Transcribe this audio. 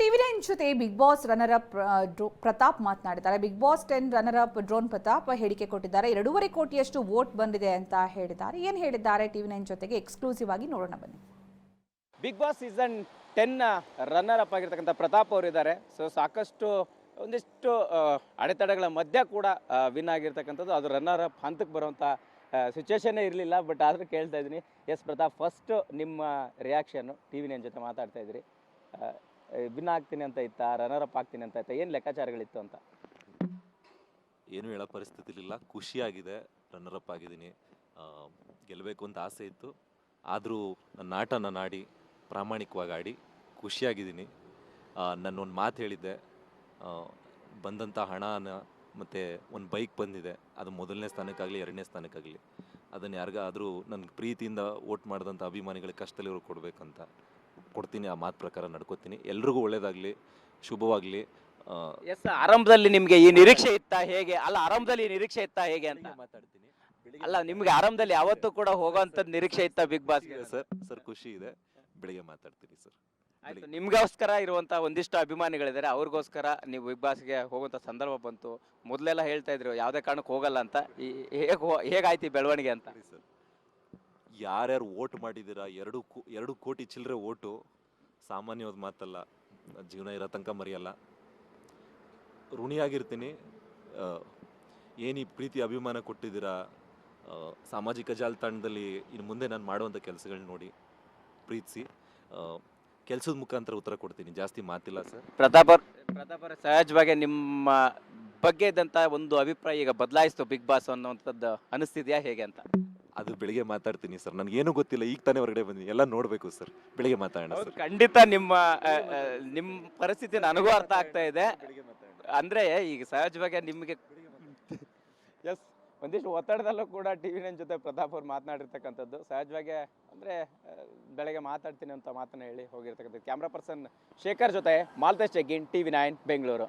TV nine ಜೊತೆ Bigg Boss runner up Pratap ಮಾತನಾಡಿದ್ದಾರೆ. Bigg Boss ten runner up drone Pratap ಹೇಳಿಕೆ ಕೊಟ್ಟಿದ್ದಾರೆ. ಎರಡೂವರೆ ಕೋಟಿಯಷ್ಟು ವೋಟ್ ಬಂದಿದೆ ಅಂತ ಹೇಳಿದ್ದಾರೆ. ಏನು ಹೇಳಿದ್ದಾರೆ ಟಿವಿ ನೈನ್ ಜೊತೆಗೆ? ಎಕ್ಸ್ಕ್ಲೂಸಿವ್ ಆಗಿ ನೋಡೋಣ ಬನ್ನಿ. Bigg Boss season ten runner up ಆಗಿರ್ತಕ್ಕಂಥ ಪ್ರತಾಪ್ ಅವರು ಇದ್ದಾರೆ ಸೊ ಸಾಕಷ್ಟು, ಒಂದಿಷ್ಟು ಅಡೆತಡೆಗಳ ಮಧ್ಯ ಕೂಡ ವಿನ್ ಆಗಿರ್ತಕ್ಕಂಥದ್ದು. ಅದು ರನ್ನರ್ ಅಪ್ ಹಂತಕ್ಕೆ ಬರುವಂಥ ಸಿಚುವೇಶನ್ನೇ ಇರಲಿಲ್ಲ. ಬಟ್ ಆದರೂ ಕೇಳ್ತಾ ಇದ್ದೀನಿ. ಎಸ್ ಪ್ರತಾಪ್ ಫಸ್ಟು ನಿಮ್ಮ ರಿಯಾಕ್ಷನ್ನು ಟಿ ವಿ ನೈನ್ ಜೊತೆ ಮಾತಾಡ್ತಾ ಇದ್ರಿ ವಿನ್ ಆಗ್ತೀನಿ ಅಂತ ಇತ್ತ? ರನ್ನರ್ ಅಪ್ ಆಗ್ತೀನಿ ಅಂತ ಇತ್ತ? ಏನು ಲೆಕ್ಕಾಚಾರಗಳಿತ್ತು ಅಂತ? ಏನು ಹೇಳೋ ಪರಿಸ್ಥಿತಿ ಇಲ್ಲ ಖುಷಿಯಾಗಿದೆ ರನ್ನರ್ ಅಪ್ ಆಗಿದ್ದೀನಿ. ಗೆಲ್ಲಬೇಕು ಅಂತ ಆಸೆ ಇತ್ತು. ಆದರೂ ನನ್ನ ಆಟ ನಾಡಿ, ಪ್ರಾಮಾಣಿಕವಾಗಿ ಆಡಿ ಖುಷಿಯಾಗಿದ್ದೀನಿ. ಒಂದು ಮಾತು ಹೇಳಿದ್ದೆ. ಬಂದಂಥ ಹಣನ ಮತ್ತು ಒಂದು ಬೈಕ್ ಬಂದಿದೆ. ಅದು ಮೊದಲನೇ ಸ್ಥಾನಕ್ಕಾಗಲಿ, ಎರಡನೇ ಸ್ಥಾನಕ್ಕಾಗಲಿ. ಅದನ್ನು ಯಾರಿಗಾದರೂ ನನ್ನ ಪ್ರೀತಿಯಿಂದ ವೋಟ್ ಮಾಡಿದಂಥ ಅಭಿಮಾನಿಗಳಿಗೆ ಕಷ್ಟದಲ್ಲಿರೋ ಕೊಡಬೇಕಂತ ಕೊಡ್ತೀನಿ ಆ ಮಾತು ಪ್ರಕಾರ ನಡ್ಕೋತೀನಿ. ಎಲ್ರಿಗೂ ಒಳ್ಳೇದಾಗಲಿ ಶುಭವಾಗಲಿ. ಎಸ್ ಆರಂಭದಲ್ಲಿ ನಿಮಗೆ ಈ ನಿರೀಕ್ಷೆ ಇತ್ತ ಹೇಗೆ? ಅಲ್ಲ ಆರಂಭದಲ್ಲಿ ಈ ನಿರೀಕ್ಷೆ ಇತ್ತ ಹೇಗೆ ಅಂತ? ಮಾತಾಡ್ತೀನಿ. ಅಲ್ಲ ನಿಮ್ಗೆ ಆರಂಭದಲ್ಲಿ ಯಾವತ್ತೂ ಕೂಡ ಹೋಗೋಂಥದ್ದು ನಿರೀಕ್ಷೆ ಇತ್ತ ಬಿಗ್ ಬಾಸ್ ಸರ್ ಸರ್ ಖುಷಿ ಇದೆ. ಬೆಳಿಗ್ಗೆ ಮಾತಾಡ್ತೀನಿ ಸರ್. ಆಯ್ತು ನಿಮ್ಗೋಸ್ಕರ ಇರುವಂತ ಒಂದಿಷ್ಟು ಅಭಿಮಾನಿಗಳಿದ್ದಾರೆ ಅವ್ರಿಗೋಸ್ಕರ ನೀವು ಬಿಗ್ ಬಾಸ್ಗೆ ಹೋಗುವಂತ ಸಂದರ್ಭ ಬಂತು. ಮೊದಲೆಲ್ಲ ಹೇಳ್ತಾ ಇದ್ರು ಯಾವುದೇ ಕಾರಣಕ್ಕೆ ಹೋಗಲ್ಲ ಅಂತ. ಈ ಹೇಗೆ ಹೇಗಾಯ್ತು ಈ ಬೆಳವಣಿಗೆ ಅಂತ? ಸರ್. ಯಾರ್ಯಾರು ವೋಟ್ ಮಾಡಿದ್ದೀರಾ? ಎರಡು ಕೋ ಎರಡು ಕೋಟಿ ಚಿಲ್ಲರೆ ಓಟು. ಸಾಮಾನ್ಯವಾದ ಮಾತಲ್ಲ, ಜೀವನ ಇರೋ ತನಕ ಮರೆಯಲ್ಲ. ಋಣಿಯಾಗಿರ್ತೀನಿ. ಏನು ಈ ಪ್ರೀತಿ, ಅಭಿಮಾನ ಕೊಟ್ಟಿದ್ದೀರಾ? ಸಾಮಾಜಿಕ ಜಾಲತಾಣದಲ್ಲಿ ಇನ್ನು ಮುಂದೆ ನಾನು ಮಾಡುವಂಥ ಕೆಲಸಗಳನ್ನ ನೋಡಿ, ಪ್ರೀತಿಸಿ. ಕೆಲಸದ ಮುಖಾಂತರ ಉತ್ತರ ಕೊಡ್ತೀನಿ. ಜಾಸ್ತಿ ಮಾತಿಲ್ಲ, ಸರ್. ಪ್ರತಾಪ್ ಅವ್ರ ಪ್ರತಾಪ್ ಅವರ, ಸಹಜವಾಗಿ ನಿಮ್ಮ ಬಗ್ಗೆ ಇದ್ದಂಥ ಒಂದು ಅಭಿಪ್ರಾಯ ಈಗ ಬದಲಾಯಿಸ್ತು ಬಿಗ್ ಬಾಸ್ ಅನ್ನುವಂಥದ್ದು ಅನಿಸ್ತಿದೆಯಾ ಹೇಗೆ ಅಂತ? ಅದು ಬೆಳಿಗ್ಗೆ ಮಾತಾಡ್ತೀನಿ ಸರ್. ನನಗೇನು ಗೊತ್ತಿಲ್ಲ ಈಗ ತಾನೇ ಹೊರಗಡೆ ಬಂದಿನಿ ಎಲ್ಲ ನೋಡಬೇಕು ಸರ್. ಬೆಳಿಗ್ಗೆ ಮಾತಾಡೋಣ ಸರ್. ಖಂಡಿತ ನಿಮ್ಮ ಆ, ಆ, ನಿಮ್ಮ ಪರಿಸ್ಥಿತಿ ನನಗೂ ಅರ್ಥ ಆಗ್ತಾ ಇದೆ. ಅಂದ್ರೆ ಈಗ ಸಹಜವಾಗಿ ನಿಮಗೆ ಎಸ್ ಒಂದಿಷ್ಟು ಒತ್ತಡದಲ್ಲೂ ಕೂಡ ಟಿ ವಿ ನೈನ್ ಜೊತೆ ಪ್ರತಾಪ್ ಅವ್ರು ಮಾತನಾಡಿರ್ತಕ್ಕಂಥದ್ದು. ಸಹಜವಾಗಿ ಅಂದ್ರೆ ಬೆಳಗ್ಗೆ ಮಾತಾಡ್ತೀನಿ ಅಂತ ಮಾತನ್ನ ಹೇಳಿ ಹೋಗಿರ್ತಕ್ಕಂಥದ್ದು. ಕ್ಯಾಮ್ರಾ ಪರ್ಸನ್ ಶೇಖರ್ ಜೊತೆ Malthesh Jaggin T V nine Bengaluru.